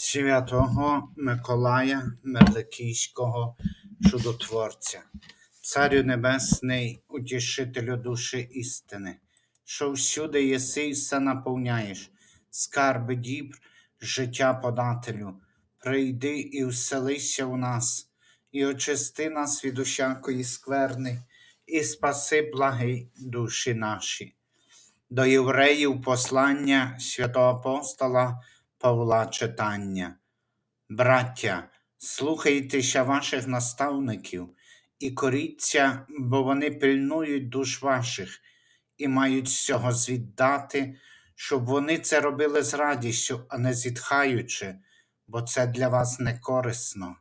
Святого Миколая Меликійського чудотворця, Царю Небесний, утішителю душі істини, що всюди єси і все наповняєш, скарби дібр, життя подателю, прийди і вселися в нас, і очисти нас від усякої скверни, і спаси благи душі наші. До євреїв послання святого апостола Павла читання. Браття, слухайтеся ваших наставників і коріться, бо вони пильнують душ ваших і мають з цього звіддати, щоб вони це робили з радістю, а не зітхаючи, бо це для вас не корисно.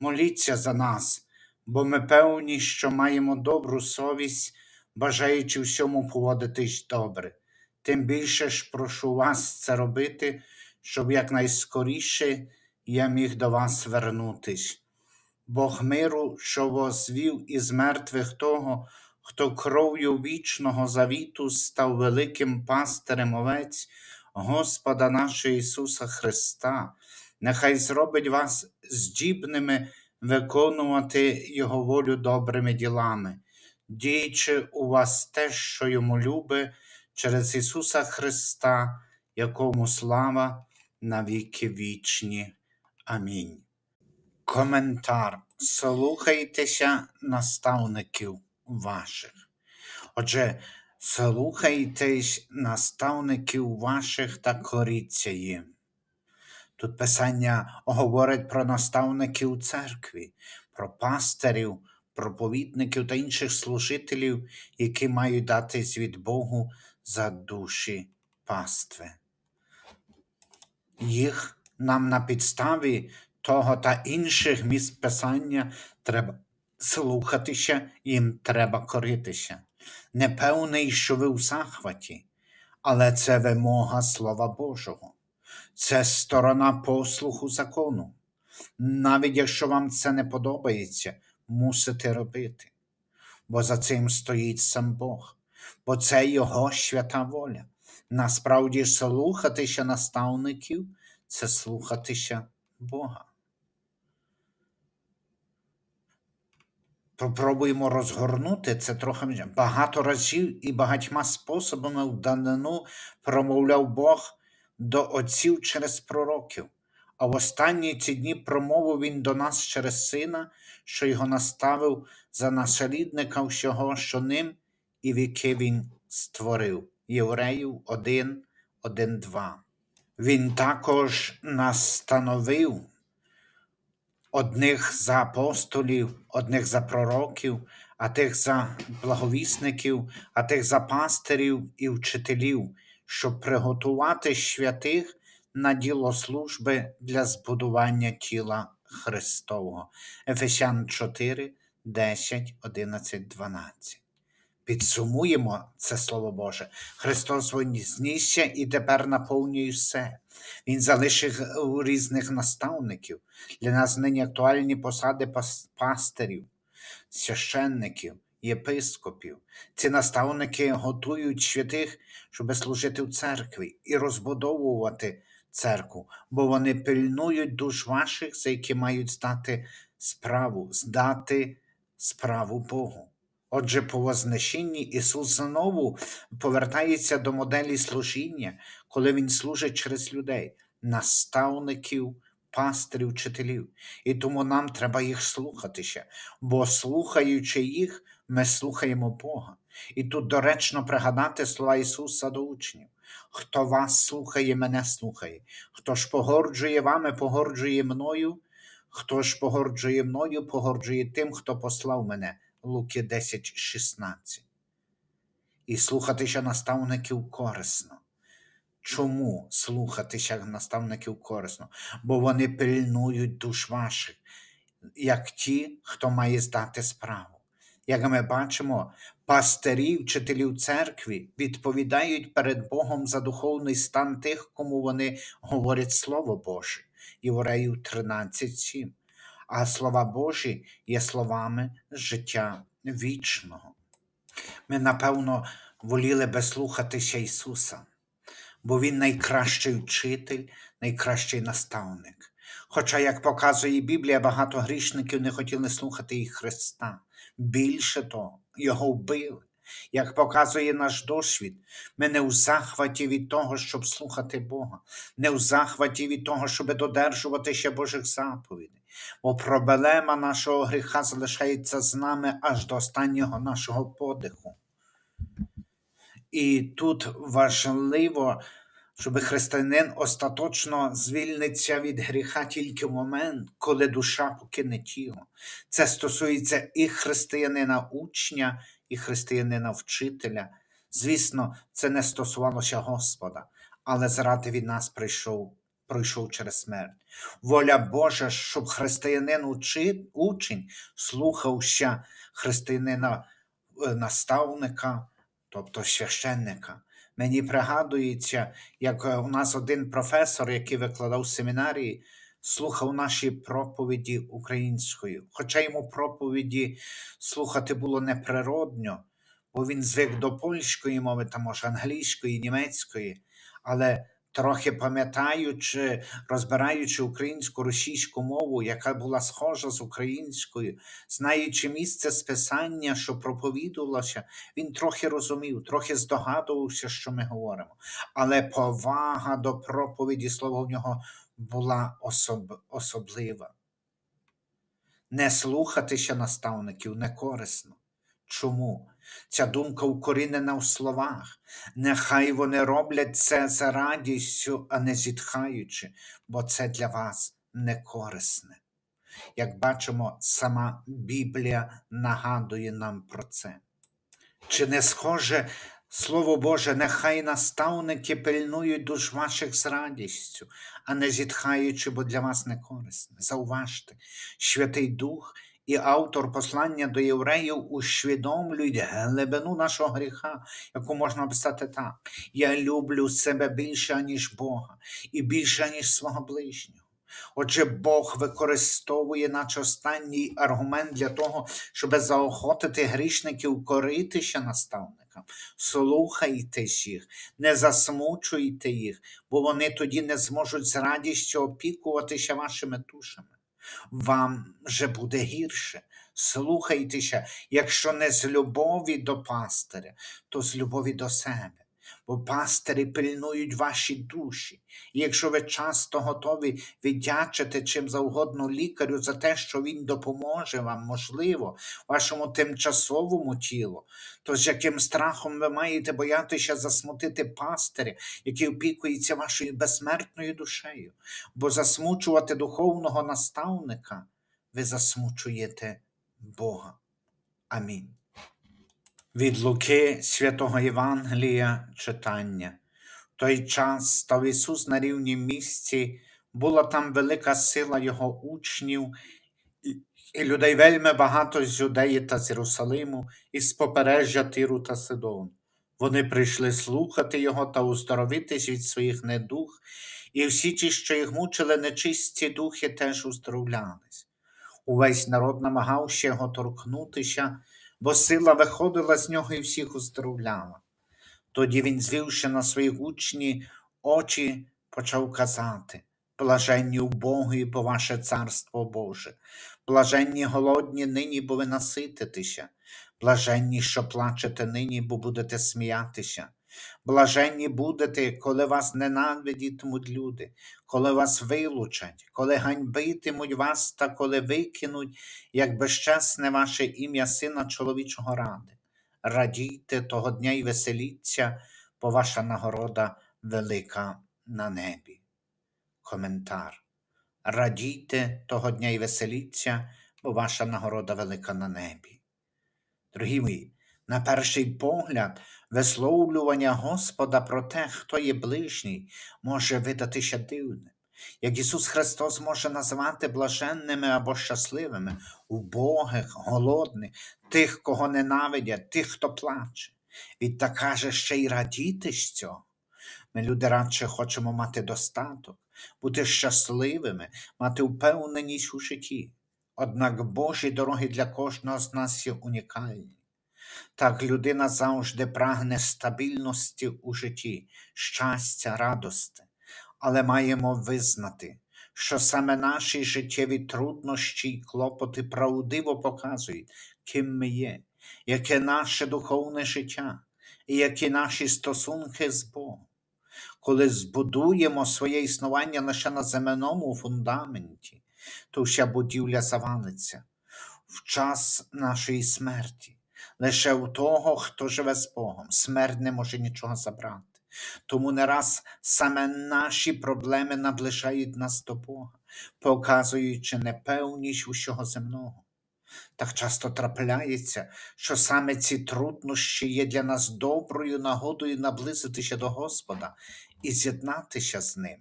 Моліться за нас, бо ми певні, що маємо добру совість, бажаючи всьому поводитись добре. Тим більше ж прошу вас це робити, щоб якнайскоріше я міг до вас вернутись. Бог миру, що возвів із мертвих того, хто кров'ю вічного завіту став великим пастирем овець Господа нашого Ісуса Христа, нехай зробить вас здібними виконувати Його волю добрими ділами, діючи у вас те, що йому любить, через Ісуса Христа, якому слава на віки вічні. Амінь. Коментар. Слухайтеся наставників ваших. Отже, слухайтесь наставників ваших та коріться їм. Тут Писання говорить про наставників церкві, про пастирів, проповідників та інших служителів, які мають датись від Богу за душі пастви. Їх нам на підставі того та інших місць Писання треба слухатися, їм треба коритися. Не що ви в захваті, але це вимога Слова Божого, це сторона послуху закону. Навіть якщо вам це не подобається, мусите робити, бо за цим стоїть сам Бог, бо це Його свята воля. Насправді слухатися наставників це слухатися Бога. Попробуємо розгорнути це трохи багато разів і багатьма способами в данину промовляв Бог до отців через пророків. А в останні ці дні промовив він до нас через сина, що його наставив за наслідника всього, що ним і віки він створив. Євреїв 1, 1, 2. Він також настановив одних за апостолів, одних за пророків, а тих за благовісників, а тих за пастирів і вчителів, щоб приготувати святих на діло служби для збудування тіла Христового. Ефесян 4, 10, 11, 12. Підсумуємо це Слово Боже. Христос знісся і тепер наповнює все. Він залишив різних наставників. Для нас нині актуальні посади пастирів, священників, єпископів. Ці наставники готують святих, щоб служити в церкві і розбудовувати церкву, бо вони пильнують душ ваших, за які мають здати справу, здати справу Богу. Отже, по вознесінні Ісус знову повертається до моделі служіння, коли Він служить через людей, наставників, пастирів, вчителів. І тому нам треба їх слухатися, бо слухаючи їх, ми слухаємо Бога. І тут доречно пригадати слова Ісуса до учнів. Хто вас слухає, мене слухає. Хто ж погорджує вами, погорджує мною, хто ж погорджує мною, погорджує тим, хто послав мене. Луки 10, 16. І слухатися наставників корисно. Чому слухатися наставників корисно? Бо вони пильнують душ ваших, як ті, хто має здати справу. Як ми бачимо, пастирі, вчителів церкві відповідають перед Богом за духовний стан тих, кому вони говорять Слово Боже. Євреїв 13.7 а слова Божі є словами життя вічного. Ми, напевно, воліли би слухатися Ісуса, бо він найкращий вчитель, найкращий наставник. Хоча, як показує Біблія, багато грішників не хотіли слухати і Христа. Більше того, його вбили. Як показує наш досвід, ми не у захваті від того, щоб слухати Бога, не у захваті від того, щоб додержувати ще Божих заповідей. Бо проблема нашого гріха залишається з нами аж до останнього нашого подиху. І тут важливо, щоб християнин остаточно звільниться від гріха тільки в момент, коли душа покине тіло. Це стосується і християнина учня, і християнина вчителя. Звісно, це не стосувалося Господа, але заради від нас прийшов, пройшов через смерть. Воля Божа, щоб християнин учи, учень слухався християнина е, наставника, тобто священника. Мені пригадується, як е, у нас один професор, який викладав семінарії, слухав наші проповіді українською. Хоча йому проповіді слухати було неприродньо, бо він звик до польської мови, та може англійської, німецької, але трохи пам'ятаючи, розбираючи українську російську мову, яка була схожа з українською, знаючи місце списання, що проповідувалося, він трохи розумів, трохи здогадувався, що ми говоримо. Але повага до проповіді слова в нього була особ... особлива. Не слухатися наставників не корисно. Чому? Ця думка укорінена в словах. Нехай вони роблять це за радістю, а не зітхаючи, бо це для вас не корисне. Як бачимо, сама Біблія нагадує нам про це. Чи не схоже Слово Боже, нехай наставники пильнують душ ваших з радістю, а не зітхаючи, бо для вас не корисне. Зауважте, Святий Дух і автор послання до євреїв усвідомлюють глибину нашого гріха, яку можна описати так. Я люблю себе більше, ніж Бога, і більше, ніж свого ближнього. Отже, Бог використовує, наче останній аргумент для того, щоб заохотити грішників коритися наставникам. Слухайте їх, не засмучуйте їх, бо вони тоді не зможуть з радістю опікуватися вашими душами. Вам же буде гірше. Слухайтеся, якщо не з любові до пастиря, то з любові до себе бо пастирі пильнують ваші душі. І якщо ви часто готові віддячити чим завгодно лікарю за те, що він допоможе вам, можливо, вашому тимчасовому тілу, то з яким страхом ви маєте боятися засмутити пастиря, який опікується вашою безсмертною душею, бо засмучувати духовного наставника ви засмучуєте Бога. Амінь. Від Луки святого Євангелія читання. В той час став Ісус на рівнім місці, була там велика сила Його учнів, і, людей вельми багато з Юдеї та з Єрусалиму, і з побережжя Тиру та Сидону. Вони прийшли слухати Його та уздоровитись від своїх недух, і всі ті, що їх мучили нечисті духи, теж уздоровлялись. Увесь народ намагався його торкнутися бо сила виходила з нього і всіх оздоровляла. Тоді він, звівши на свої гучні очі, почав казати Блаженні убогі, бо ваше царство Боже, блаженні голодні нині, бо ви насититеся, блаженні, що плачете нині, бо будете сміятися. Блаженні будете, коли вас ненавидітимуть люди, коли вас вилучать, коли ганьбитимуть вас та коли викинуть, як безчесне ваше ім'я Сина чоловічого ради. Радійте того дня і веселіться, бо ваша нагорода велика на небі. Коментар. Радійте того дня і веселіться, бо ваша нагорода велика на небі. Дорогі мої, на перший погляд, висловлювання Господа про те, хто є ближній, може видатися дивним. Як Ісус Христос може назвати блаженними або щасливими, убогих, голодних, тих, кого ненавидять, тих, хто плаче. Відтак каже ще й радіти з цього. Ми, люди, радше хочемо мати достаток, бути щасливими, мати впевненість у житті. Однак Божі дороги для кожного з нас є унікальні. Так людина завжди прагне стабільності у житті, щастя, радости. Але маємо визнати, що саме наші життєві труднощі й клопоти правдиво показують, ким ми є, яке наше духовне життя і які наші стосунки з Богом. Коли збудуємо своє існування лише на земному фундаменті, то вся будівля завалиться в час нашої смерті. Лише у того, хто живе з Богом, смерть не може нічого забрати. Тому не раз саме наші проблеми наближають нас до Бога, показуючи непевність усього земного. Так часто трапляється, що саме ці труднощі є для нас доброю нагодою наблизитися до Господа і з'єднатися з Ним.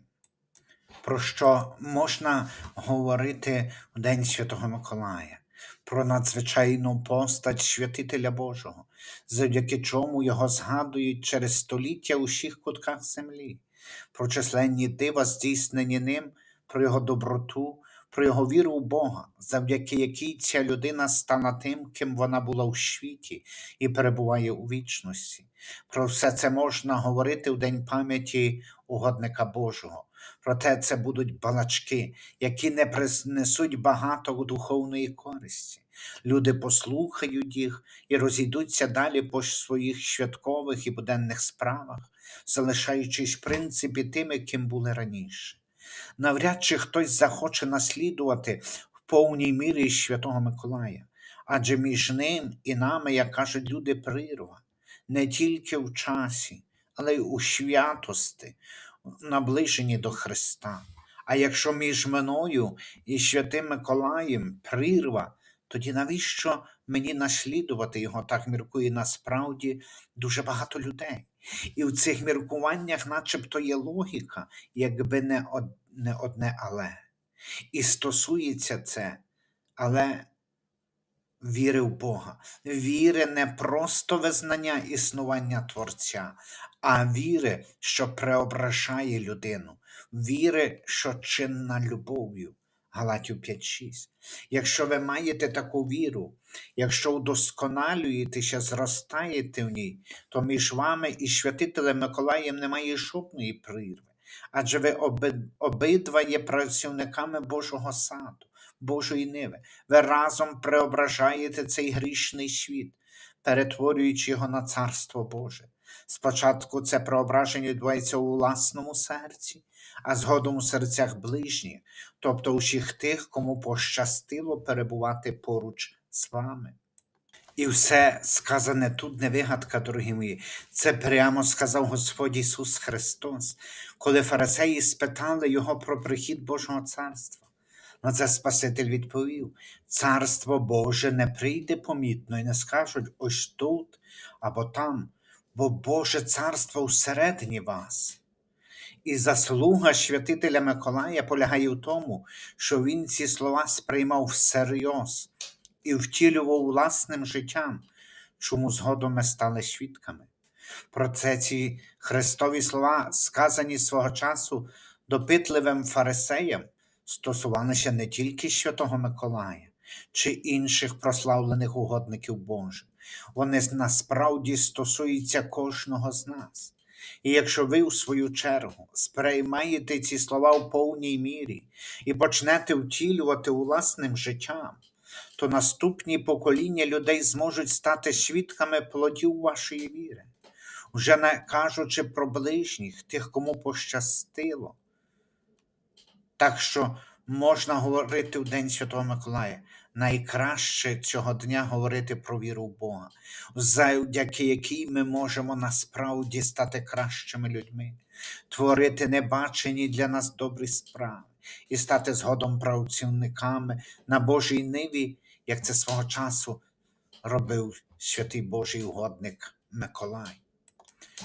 Про що можна говорити в День Святого Миколая, про надзвичайну постать святителя Божого, завдяки чому його згадують через століття у всіх кутках землі, про численні дива, здійснені ним, про його доброту, про його віру в Бога, завдяки якій ця людина стала тим, ким вона була у світі і перебуває у вічності. Про все це можна говорити в День пам'яті угодника Божого. Проте це будуть балачки, які не принесуть багато духовної користі. Люди послухають їх і розійдуться далі по своїх святкових і буденних справах, залишаючись в принципі тими, ким були раніше. Навряд чи хтось захоче наслідувати в повній мірі Святого Миколая, адже між ним і нами, як кажуть люди, прірва, не тільки в часі, але й у святости, наближені до Христа. А якщо між мною і святим Миколаєм прірва, тоді навіщо мені наслідувати його? Так міркує насправді дуже багато людей. І в цих міркуваннях, начебто, є логіка, якби не, од, одне але. І стосується це, але віри в Бога, віри не просто визнання існування Творця, а віри, що преображає людину, віри, що чинна любов'ю. Галатів 5.6. Якщо ви маєте таку віру, якщо удосконалюєтеся, зростаєте в ній, то між вами і святителем Миколаєм немає жодної прірви, адже ви обидва є працівниками Божого саду, Божої ниви. Ви разом преображаєте цей грішний світ, перетворюючи його на Царство Боже. Спочатку це преображення відбувається у власному серці, а згодом у серцях ближніх, тобто усіх тих, кому пощастило перебувати поруч з вами. І все сказане тут не вигадка, дорогі мої. Це прямо сказав Господь Ісус Христос, коли фарисеї спитали Його про прихід Божого царства. На це Спаситель відповів: Царство Боже не прийде помітно і не скажуть ось тут або там, бо Боже царство всередині вас. І заслуга святителя Миколая полягає в тому, що він ці слова сприймав всерйоз і втілював власним життям, чому згодом ми стали свідками. Проте ці Христові слова, сказані свого часу допитливим фарисеям, стосувалися не тільки Святого Миколая чи інших прославлених угодників Божих. Вони насправді стосуються кожного з нас. І якщо ви, у свою чергу, сприймаєте ці слова в повній мірі і почнете втілювати власним життям, то наступні покоління людей зможуть стати свідками плодів вашої віри, вже не кажучи про ближніх, тих, кому пощастило. Так що можна говорити в День Святого Миколая. Найкраще цього дня говорити про віру в Бога, завдяки якій ми можемо насправді стати кращими людьми, творити небачені для нас добрі справи і стати згодом працівниками на Божій ниві, як це свого часу робив святий Божий угодник Миколай.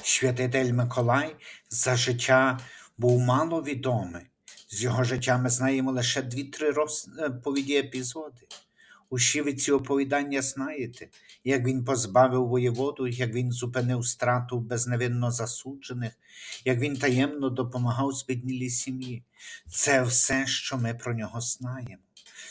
Святитель Миколай за життя був мало відомий. З його життя ми знаємо лише дві-три розповіді епізоди. Усі ви ці оповідання знаєте, як він позбавив воєводу, як він зупинив страту безневинно засуджених, як він таємно допомагав збіднілій сім'ї. Це все, що ми про нього знаємо.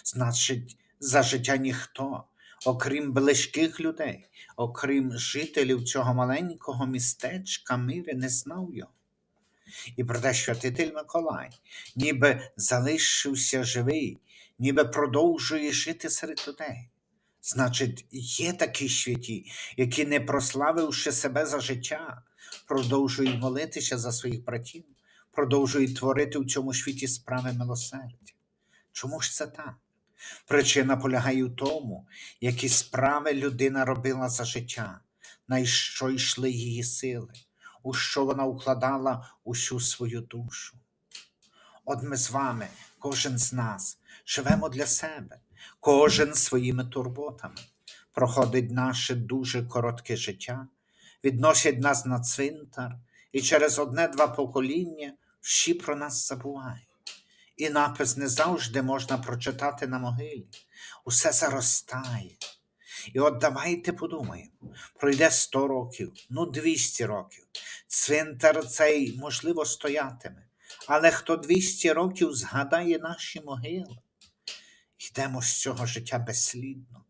Значить, за життя ніхто, окрім близьких людей, окрім жителів цього маленького містечка, мири не знав його. І проте святитель Миколай ніби залишився живий, ніби продовжує жити серед людей. Значить, є такі святі, які, не прославивши себе за життя, продовжують молитися за своїх братів, продовжують творити в цьому світі справи милосердя. Чому ж це так? Причина полягає в тому, які справи людина робила за життя, на що йшли її сили, у що вона укладала усю свою душу. От ми з вами, кожен з нас, живемо для себе, кожен своїми турботами. Проходить наше дуже коротке життя, відносять нас на цвинтар, і через одне-два покоління всі про нас забувають. І напис не завжди можна прочитати на могилі. Усе заростає. І от давайте подумаємо: пройде 100 років, ну 200 років. Цвинтар цей, можливо, стоятиме. Але хто 200 років згадає наші могили? Йдемо з цього життя безслідно.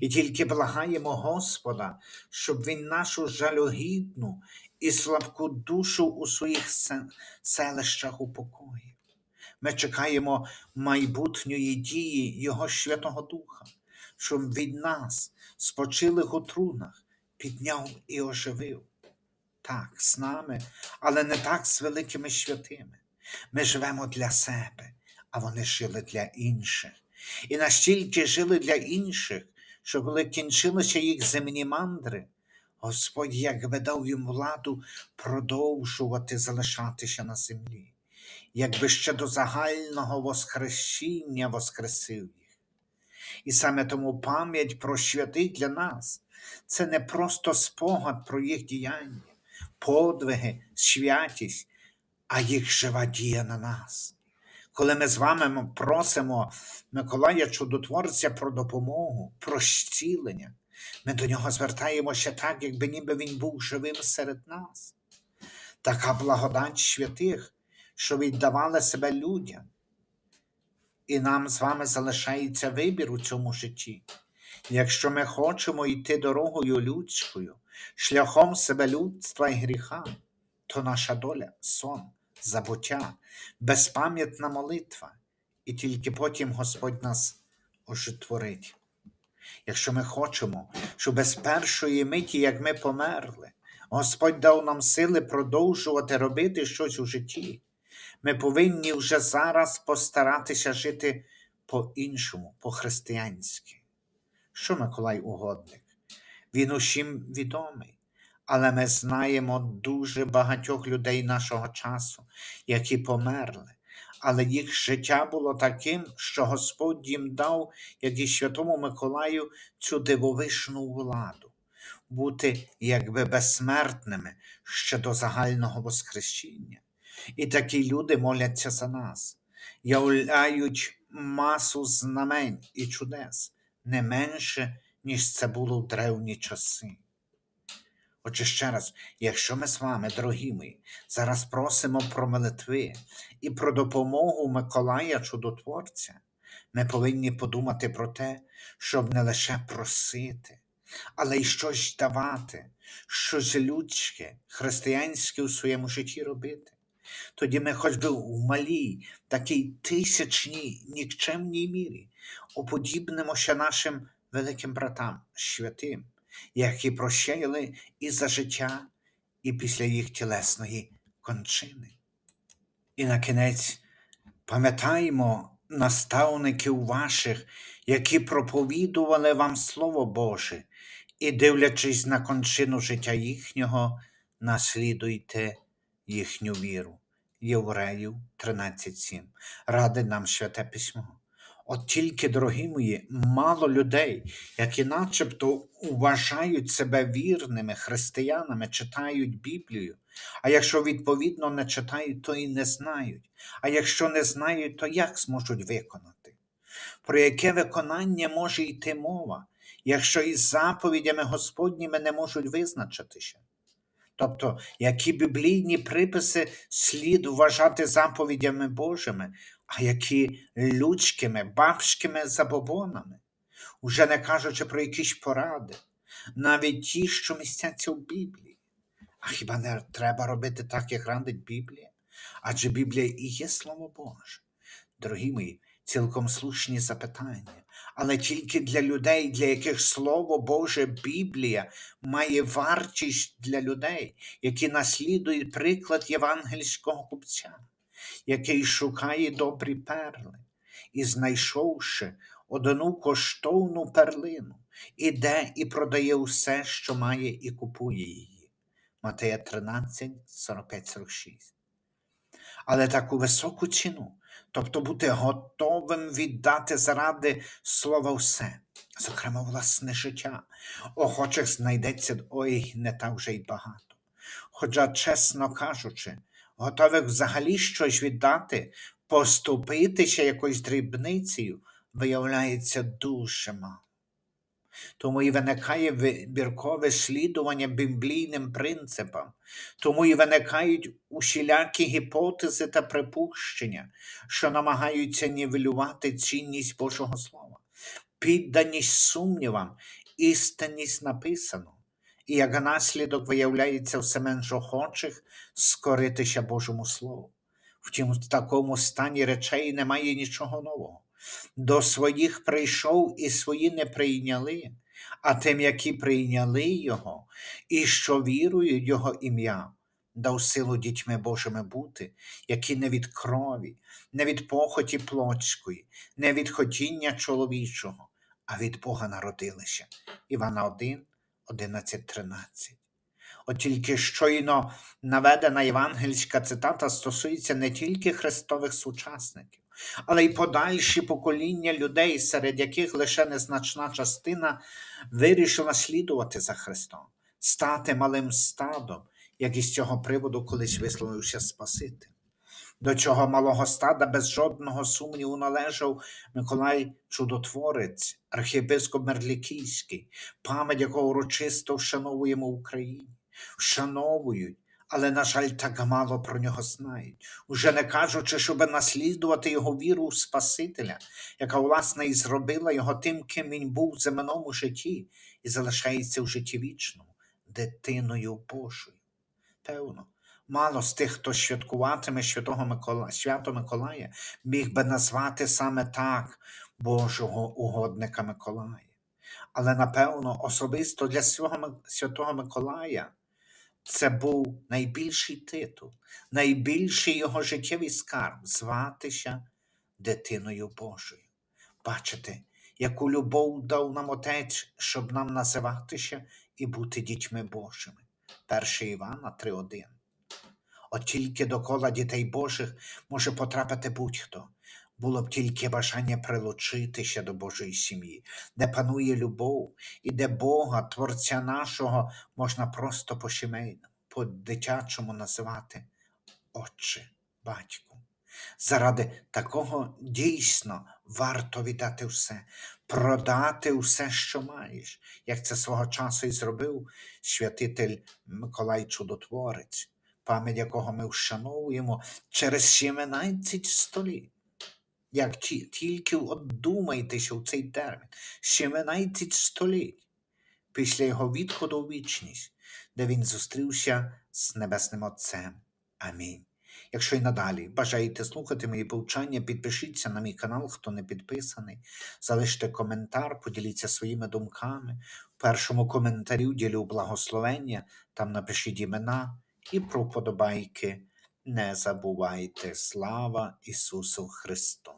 І тільки благаємо Господа, щоб Він нашу жалюгідну і слабку душу у своїх се- селищах упокоїв. Ми чекаємо майбутньої дії Його Святого Духа, щоб від нас, спочилих у трунах, підняв і оживив. Так, з нами, але не так з великими святими. Ми живемо для себе, а вони жили для інших. І настільки жили для інших, що коли кінчилися їх земні мандри, Господь якби дав їм владу продовжувати залишатися на землі, якби ще до загального воскресіння воскресив їх. І саме тому пам'ять про святих для нас це не просто спогад про їх діяння, подвиги, святість, а їх жива дія на нас. Коли ми з вами просимо Миколая Чудотворця про допомогу, про зцілення, ми до нього звертаємося так, якби ніби він був живим серед нас. Така благодать святих, що віддавали себе людям. І нам з вами залишається вибір у цьому житті. Якщо ми хочемо йти дорогою людською, шляхом себе людства і гріха, то наша доля сон, забуття, безпам'ятна молитва, і тільки потім Господь нас ожитворить. Якщо ми хочемо, щоб без першої миті, як ми померли, Господь дав нам сили продовжувати робити щось у житті, ми повинні вже зараз постаратися жити по-іншому, по-християнськи. Що Миколай угодник? Він усім відомий, але ми знаємо дуже багатьох людей нашого часу, які померли, але їх життя було таким, що Господь їм дав, як і Святому Миколаю, цю дивовишну владу, бути якби безсмертними ще до загального Воскресіння. І такі люди моляться за нас, являють масу знамень і чудес, не менше, ніж це було в древні часи. Отже, ще раз, якщо ми з вами, дорогі мої, зараз просимо про молитви і про допомогу Миколая Чудотворця, ми повинні подумати про те, щоб не лише просити, але й щось давати, щось людське, християнське у своєму житті робити. Тоді ми хоч би в малій, такій тисячній, нікчемній мірі уподібнимося нашим великим братам, святим, які прощали і за життя, і після їх тілесної кончини. І на кінець пам'ятаємо наставників ваших, які проповідували вам Слово Боже, і, дивлячись на кончину життя їхнього, наслідуйте їхню віру. Євреїв 13.7. Ради нам святе письмо. От тільки, дорогі мої, мало людей, які начебто вважають себе вірними християнами, читають Біблію. А якщо відповідно не читають, то і не знають. А якщо не знають, то як зможуть виконати? Про яке виконання може йти мова, якщо із заповідями Господніми не можуть визначитися? Тобто, які біблійні приписи слід вважати заповідями Божими, а які людськими, бабськими забобонами. уже не кажучи про якісь поради, навіть ті, що містяться в Біблії. А хіба не треба робити так, як радить Біблія? Адже Біблія і є Слово Боже. Дорогі мої, цілком слушні запитання, але тільки для людей, для яких Слово Боже Біблія має вартість для людей, які наслідують приклад євангельського купця, який шукає добрі перли, і, знайшовши одну коштовну перлину, іде і продає усе, що має, і купує її. Матея 13, 45-46. Але таку високу ціну, тобто бути готовим віддати заради слова все, зокрема власне життя, охочих знайдеться ой не так вже й багато. Хоча, чесно кажучи, готових взагалі щось віддати, поступитися якоюсь дрібницею, виявляється дуже мало. Тому і виникає вибіркове слідування біблійним принципам, тому і виникають усілякі гіпотези та припущення, що намагаються нівелювати цінність Божого Слова, підданість сумнівам, істинність написаного, і як наслідок виявляється все менш охочих скоритися Божому Слову. Втім, в такому стані речей немає нічого нового. До своїх прийшов і свої не прийняли, а тим, які прийняли Його, і що вірують Його ім'я, дав силу дітьми Божими бути, які не від крові, не від похоті плотської, не від хотіння чоловічого, а від Бога народилися. Івана 1, 11, 13. От тільки щойно наведена євангельська цитата стосується не тільки христових сучасників, але й подальші покоління людей, серед яких лише незначна частина вирішила слідувати за Христом, стати малим стадом, як із цього приводу колись висловився Спаситель. До цього малого стада без жодного сумніву належав Миколай Чудотворець, архієпископ Мерлікійський, пам'ять якого урочисто вшановуємо в Україні вшановують, але, на жаль, так мало про нього знають, уже не кажучи, щоб наслідувати його віру в Спасителя, яка, власне, і зробила його тим, ким він був в земному житті, і залишається в житті вічному, дитиною Божою. Певно. Мало з тих, хто святкуватиме Святого Микола... Свято Миколая, міг би назвати саме так Божого угодника Миколая. Але напевно особисто для свого Святого Миколая це був найбільший титул, найбільший його життєвий скарб зватися дитиною Божою. Бачите, яку любов дав нам Отець, щоб нам називатися і бути дітьми Божими. 1 Івана 3.1. От тільки до кола дітей Божих може потрапити будь-хто. Було б тільки бажання прилучитися до Божої сім'ї, де панує любов і де Бога, Творця нашого, можна просто по сімейному, по дитячому називати Отче, батько. Заради такого дійсно варто віддати все, продати все, що маєш, як це свого часу і зробив святитель Миколай Чудотворець, пам'ять якого ми вшановуємо через 17 століть. Як ті, тільки от думайтеся у цей термін, 17 століть після його відходу у вічність, де він зустрівся з Небесним Отцем. Амінь. Якщо й надалі бажаєте слухати мої повчання, підпишіться на мій канал, хто не підписаний, залиште коментар, поділіться своїми думками. В першому коментарі ділю благословення, там напишіть імена і про вподобайки. Не забувайте, слава Ісусу Христу!